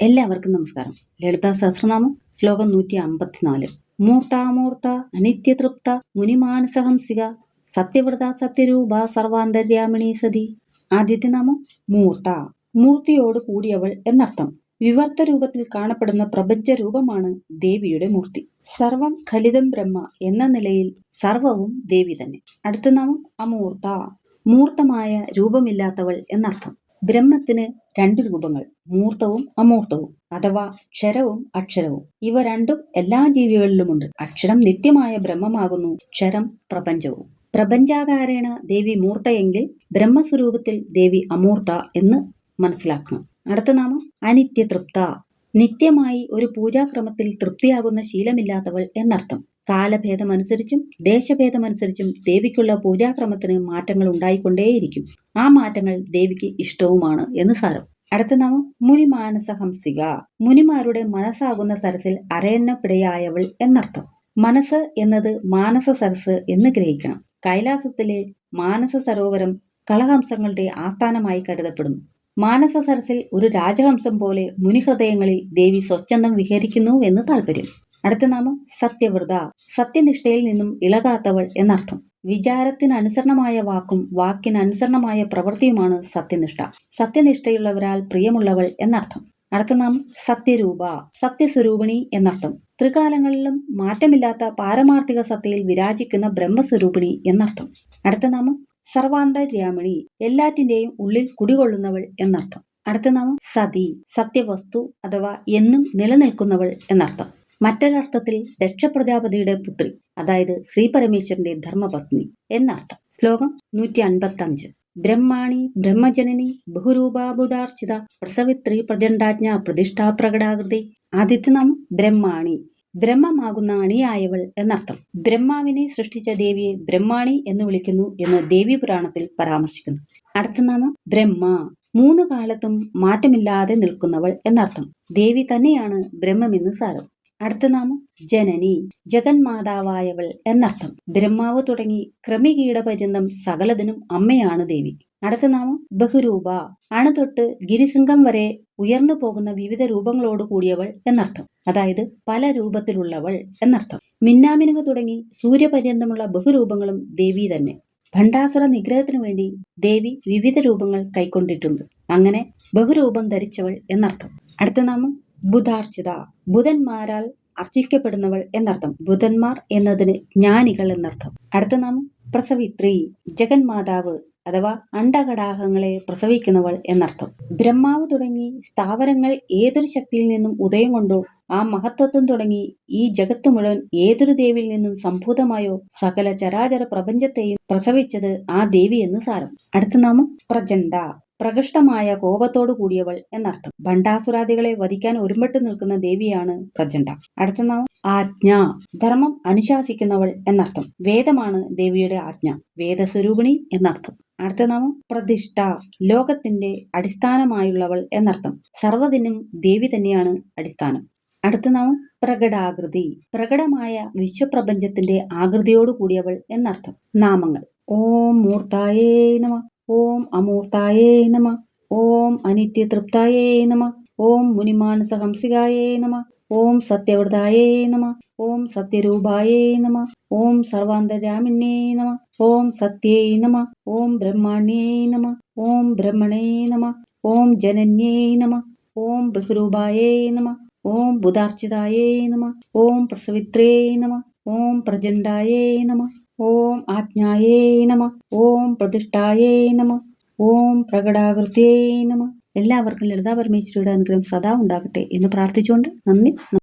എല്ലാവർക്കും നമസ്കാരം. ലളിതാ സഹസ്രനാമം ശ്ലോകം നൂറ്റി അമ്പത്തിനാല് മൂർത്താമൂർത്ത അനിത്യതൃപ്ത മുനിമാനസഹംസിക സത്യവ്രത സത്യരൂപ സർവാന്തര്യാമിണി സതി. ആദ്യത്തെ നാമം മൂർത്ത. മൂർത്തിയോട് കൂടിയവൾ എന്നർത്ഥം. വിവർത്ത രൂപത്തിൽ കാണപ്പെടുന്ന പ്രപഞ്ച രൂപമാണ് ദേവിയുടെ മൂർത്തി. സർവം ഖലിതം ബ്രഹ്മ എന്ന നിലയിൽ സർവവും ദേവി തന്നെ. അടുത്ത നാമം അമൂർത്ത. മൂർത്തമായ രൂപമില്ലാത്തവൾ എന്നർത്ഥം. ബ്രഹ്മത്തിന് രണ്ട് രൂപങ്ങൾ മൂർത്തവും അമൂർത്തവും അഥവാ ക്ഷരവും അക്ഷരവും. ഇവ രണ്ടും എല്ലാ ജീവികളിലുമുണ്ട്. അക്ഷരം നിത്യമായ ബ്രഹ്മമാകുന്നു ക്ഷരം പ്രപഞ്ചവും. പ്രപഞ്ചാകാരേണ ദേവി മൂർത്തയെങ്കിൽ ബ്രഹ്മസ്വരൂപത്തിൽ ദേവി അമൂർത്ത എന്ന് മനസ്സിലാക്കണം. അടുത്ത നാമം അനിത്യതൃപ്ത. നിത്യമായി ഒരു പൂജാക്രമത്തിൽ തൃപ്തിയാകുന്ന ശീലമില്ലാത്തവൾ എന്നർത്ഥം. കാലഭേദമനുസരിച്ചും ദേശഭേദമനുസരിച്ചും ദേവിക്കുള്ള പൂജാക്രമത്തിന് മാറ്റങ്ങൾ ഉണ്ടായിക്കൊണ്ടേയിരിക്കും. ആ മാറ്റങ്ങൾ ദേവിക്ക് ഇഷ്ടവുമാണ് എന്ന് സാരം. അടുത്ത നാമം മുനിമാനസഹംസിക. മുനിമാരുടെ മനസ്സാകുന്ന സരസിൽ അരയന്നപ്പിടയായവൾ എന്നർത്ഥം. മനസ്സ് എന്നത് മാനസ സരസ് എന്ന് ഗ്രഹിക്കണം. കൈലാസത്തിലെ മാനസ സരോവരം കളഹംസങ്ങളുടെ ആസ്ഥാനമായി കരുതപ്പെടുന്നു. മാനസ സരസിൽ ഒരു രാജഹംസം പോലെ മുനിഹൃദയങ്ങളിൽ ദേവി സ്വച്ഛന്തം വിഹരിക്കുന്നു എന്ന് താല്പര്യം. അടുത്ത നാമം സത്യവ്രത. സത്യനിഷ്ഠയിൽ നിന്നും ഇളകാത്തവൾ എന്നർത്ഥം. വിചാരത്തിനനുസരണമായ വാക്കും വാക്കിനനുസരണമായ പ്രവൃത്തിയുമാണ് സത്യനിഷ്ഠ. സത്യനിഷ്ഠയുള്ളവരാൽ പ്രിയമുള്ളവൾ എന്നർത്ഥം. അടുത്ത നാം സത്യരൂപ. സത്യസ്വരൂപിണി എന്നർത്ഥം. ത്രികാലങ്ങളിലും മാറ്റമില്ലാത്ത പാരമാർത്ഥിക സത്തയിൽ വിരാജിക്കുന്ന ബ്രഹ്മസ്വരൂപിണി എന്നർത്ഥം. അടുത്ത നാമം സർവാന്തര്യാമിണി. എല്ലാറ്റിന്റെയും ഉള്ളിൽ കുടികൊള്ളുന്നവൾ എന്നർത്ഥം. അടുത്ത നാമം സതി. സത്യവസ്തു അഥവാ എന്നും നിലനിൽക്കുന്നവൾ എന്നർത്ഥം. മറ്റൊരർത്ഥത്തിൽ ദക്ഷപ്രജാപതിയുടെ പുത്രി അതായത് ശ്രീ പരമേശ്വരന്റെ ധർമ്മപത്നി എന്നർത്ഥം. ശ്ലോകം നൂറ്റി അൻപത്തി അഞ്ച് ബ്രഹ്മാണി ബ്രഹ്മജനനി ബഹുരൂപാബുദാർച്ചിത പ്രസവിത്രി പ്രചണ്ഡാജ്ഞ പ്രതിഷ്ഠാ പ്രകടാകൃതി ആദിത്യനാമം ബ്രഹ്മാണി ബ്രഹ്മമാകുന്ന അണിയായവൾ എന്നർത്ഥം. ബ്രഹ്മാവിനെ സൃഷ്ടിച്ച ദേവിയെ ബ്രഹ്മാണി എന്ന് വിളിക്കുന്നു എന്ന് ദേവി പുരാണത്തിൽ പരാമർശിക്കുന്നു. അടുത്ത നാമം ബ്രഹ്മ. മൂന്ന് കാലത്തും മാറ്റമില്ലാതെ നിൽക്കുന്നവൾ എന്നർത്ഥം. ദേവി തന്നെയാണ് ബ്രഹ്മമെന്ന് സാരം. അടുത്ത നാമം ജനനി ജഗന്മാതാവായവൾ എന്നർത്ഥം. ബ്രഹ്മാവ് തുടങ്ങി ക്രമികീടപര്യന്തം സകലതിനും അമ്മയാണ് ദേവി. അടുത്ത നാമം ബഹുരൂപ അണുതൊട്ട് ഗിരിശൃംഗം വരെ ഉയർന്നു പോകുന്ന വിവിധ രൂപങ്ങളോട് കൂടിയവൾ എന്നർത്ഥം. അതായത് പല രൂപത്തിലുള്ളവൾ എന്നർത്ഥം. മിന്നാമിനുങ്ങ തുടങ്ങി സൂര്യപര്യന്തമുള്ള ബഹുരൂപങ്ങളും ദേവി തന്നെ. ഭണ്ഡാസുര നിഗ്രഹത്തിനു വേണ്ടി ദേവി വിവിധ രൂപങ്ങൾ കൈക്കൊണ്ടിട്ടുണ്ട്. അങ്ങനെ ബഹുരൂപം ധരിച്ചവൾ എന്നർത്ഥം. അടുത്ത നാമം ബുധാർച്ചിത ബുധന്മാരാൽ അർച്ചിക്കപ്പെടുന്നവൾ എന്നർത്ഥം. ബുധന്മാർ എന്നതിന് ജ്ഞാനികൾ എന്നർത്ഥം. അടുത്ത നാമം പ്രസവിത്രി ജഗന്മാതാവ് അഥവാ അണ്ടകടാഹങ്ങളെ പ്രസവിക്കുന്നവൾ എന്നർത്ഥം. ബ്രഹ്മാവ് തുടങ്ങി സ്ഥാവരങ്ങൾ ഏതൊരു ശക്തിയിൽ നിന്നും ഉദയം കൊണ്ടോ ആ മഹത്വത്വം തുടങ്ങി ഈ ജഗത്ത് മുഴുവൻ ഏതൊരു ദേവിയിൽ നിന്നും സംഭൂതമായോ സകല ചരാചര പ്രപഞ്ചത്തെയും പ്രസവിച്ചത് ആ ദേവി എന്ന് സാരം. അടുത്ത നാമം പ്രചണ്ഡ പ്രകൃഷ്ടമായ കോപത്തോടു കൂടിയവൾ എന്നർത്ഥം. ഭണ്ഡാസുരാദികളെ വധിക്കാൻ ഒരുമ്പെട്ട് നിൽക്കുന്ന ദേവിയാണ് പ്രചണ്ഡ അടുത്ത നാമം ആജ്ഞ. ധർമ്മം അനുശാസിക്കുന്നവൾ എന്നർത്ഥം. വേദമാണ് ദേവിയുടെ ആജ്ഞ. വേദസ്വരൂപിണി എന്നർത്ഥം. അടുത്ത നാമം പ്രതിഷ്ഠ. ലോകത്തിന്റെ അടിസ്ഥാനമായുള്ളവൾ എന്നർത്ഥം. സർവതിനും ദേവി തന്നെയാണ് അടിസ്ഥാനം. അടുത്ത നാമം പ്രകടാകൃതി. പ്രകടമായ വിശ്വപ്രപഞ്ചത്തിന്റെ ആകൃതിയോടു കൂടിയവൾ എന്നർത്ഥം. നാമങ്ങൾ. ഓം മൂർത്തായേ നമ. ഓം അമൂർത്തായേ നമ ഓം അനിത്യതൃപ്തായേ നമ ഓം മുനിമാനസഹംസികായേ നമ ഓം സത്യവ്രതായേ നമ ഓം സത്യരൂപായേ നമ ഓം സർവാന്തരാമിണ്യേ നമ ഓം സത്യേ നമ ഓം ബ്രഹ്മാണ്യേ നമ ഓം ബ്രഹ്മണേ നമ ഓം ജനന്യേ നമ ഓം ബഹുരൂപായേ നമ ഓം ബുധാർച്ചിതായേ നമ ഓം പ്രസവിത്രേ നമ ഓം പ്രചണ്ഡായേ നമ ഓം ആജ്ഞായേ നമ. ഓം പ്രതിഷ്ഠായേ നമ. ഓം പ്രകടാകൃത്യേ നമ. എല്ലാവർക്കും ലളിതാ പരമേശ്വരിയുടെ അനുഗ്രഹം സദാ ഉണ്ടാകട്ടെ എന്ന് പ്രാർത്ഥിച്ചുകൊണ്ട് നന്ദി.